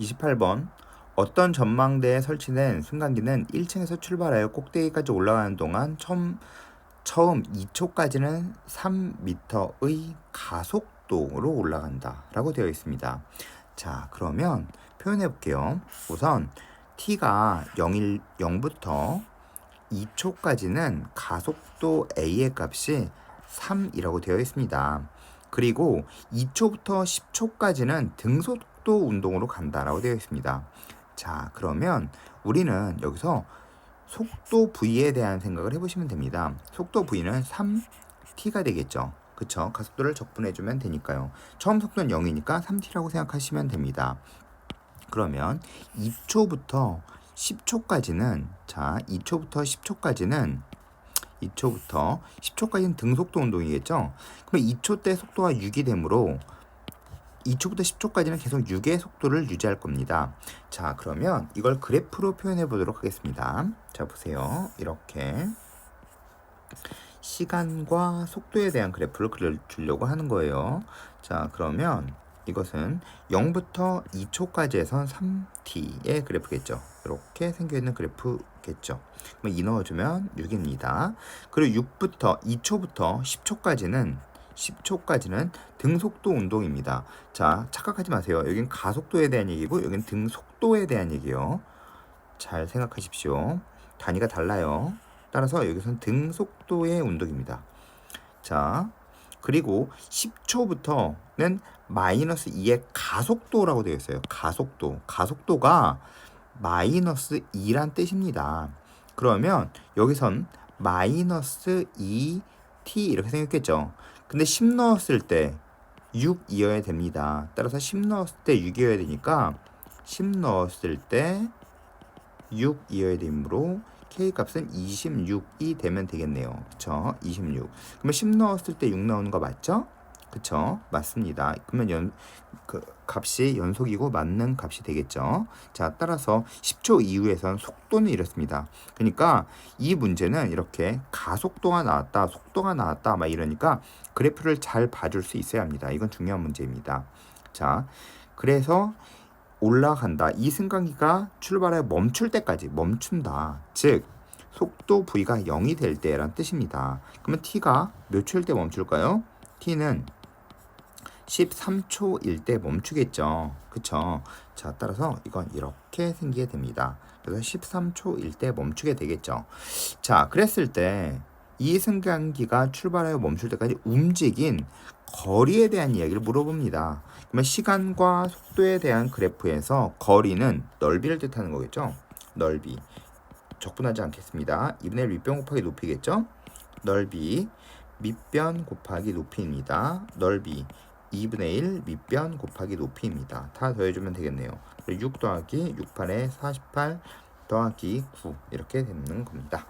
28번 어떤 전망대에 설치된 승강기는 1층에서 출발하여 꼭대기까지 올라가는 동안 처음 처음 2초까지는 3m의 가속도로 올라간다 라고 되어 있습니다. 자, 그러면 표현해 볼게요. 우선 t가 0일 0부터 2초까지는 가속도 a의 값이 3이라고 되어 있습니다. 그리고 2초부터 10초까지는 등속 도 운동으로 간다라고 되어 있습니다. 자, 그러면 우리는 여기서 속도 v에 대한 생각을 해보시면 됩니다. 속도 v는 3t가 되겠죠. 그쵸? 가속도를 적분해주면 되니까요. 처음 속도는 0이니까 3t라고 생각하시면 됩니다. 그러면 2초부터 10초까지는 자 2초부터 10초까지는 2초부터 10초까지는 등속도 운동이겠죠. 그럼 2초 때 속도가 6이 되므로 2초부터 10초까지는 계속 6의 속도를 유지할 겁니다. 자, 그러면 이걸 그래프로 표현해 보도록 하겠습니다. 자, 보세요. 이렇게 시간과 속도에 대한 그래프를 그려주려고 하는 거예요. 자, 그러면 이것은 0부터 2초까지 해서 3t의 그래프겠죠. 이렇게 생겨 있는 그래프겠죠. 그럼 2 넣어주면 6입니다. 그리고 6부터 2초부터 10초까지는 10초까지는 등속도 운동입니다. 자, 착각하지 마세요. 여긴 가속도에 대한 얘기고 여긴 등속도에 대한 얘기요. 잘 생각하십시오. 단위가 달라요. 따라서 여기서는 등속도의 운동입니다. 자, 그리고 10초부터는 마이너스 2의 가속도라고 되어 있어요. 가속도. 가속도가 마이너스 2란 뜻입니다. 그러면 여기선 마이너스 2t 이렇게 생겼겠죠. 근데 10 넣었을 때 6이어야 됩니다. 따라서 10 넣었을 때 6이어야 되니까 10 넣었을 때 6이어야 되므로 k 값은 26이 되면 되겠네요. 그쵸? 26. 그러면 10 넣었을 때 6 나오는 거 맞죠? 그쵸? 맞습니다. 그러면 연, 그 값이 연속이고 맞는 값이 되겠죠. 자, 따라서 10초 이후에선 속도는 이렇습니다. 그러니까 이 문제는 이렇게 가속도가 나왔다, 속도가 나왔다, 막 이러니까 그래프를 잘 봐줄 수 있어야 합니다. 이건 중요한 문제입니다. 자, 그래서 올라간다. 이 승강기가 출발해 멈출 때까지 멈춘다. 즉 속도 v가 0이 될 때란 뜻입니다. 그러면 t가 몇 초일 때 멈출까요? t는 13초일 때 멈추겠죠. 그쵸? 자, 따라서 이건 이렇게 생기게 됩니다. 그래서 13초일 때 멈추게 되겠죠. 자, 그랬을 때 이 승강기가 출발하여 멈출 때까지 움직인 거리에 대한 이야기를 물어봅니다. 그러면 시간과 속도에 대한 그래프에서 거리는 넓이를 뜻하는 거겠죠. 넓이. 적분하지 않겠습니다. 2분의 1 밑변 곱하기 높이겠죠. 넓이 밑변 곱하기 높이입니다. 넓이 2분의 1 밑변 곱하기 높이입니다. 다 더해주면 되겠네요. 6 더하기 6판에 48 더하기 9 이렇게 되는 겁니다.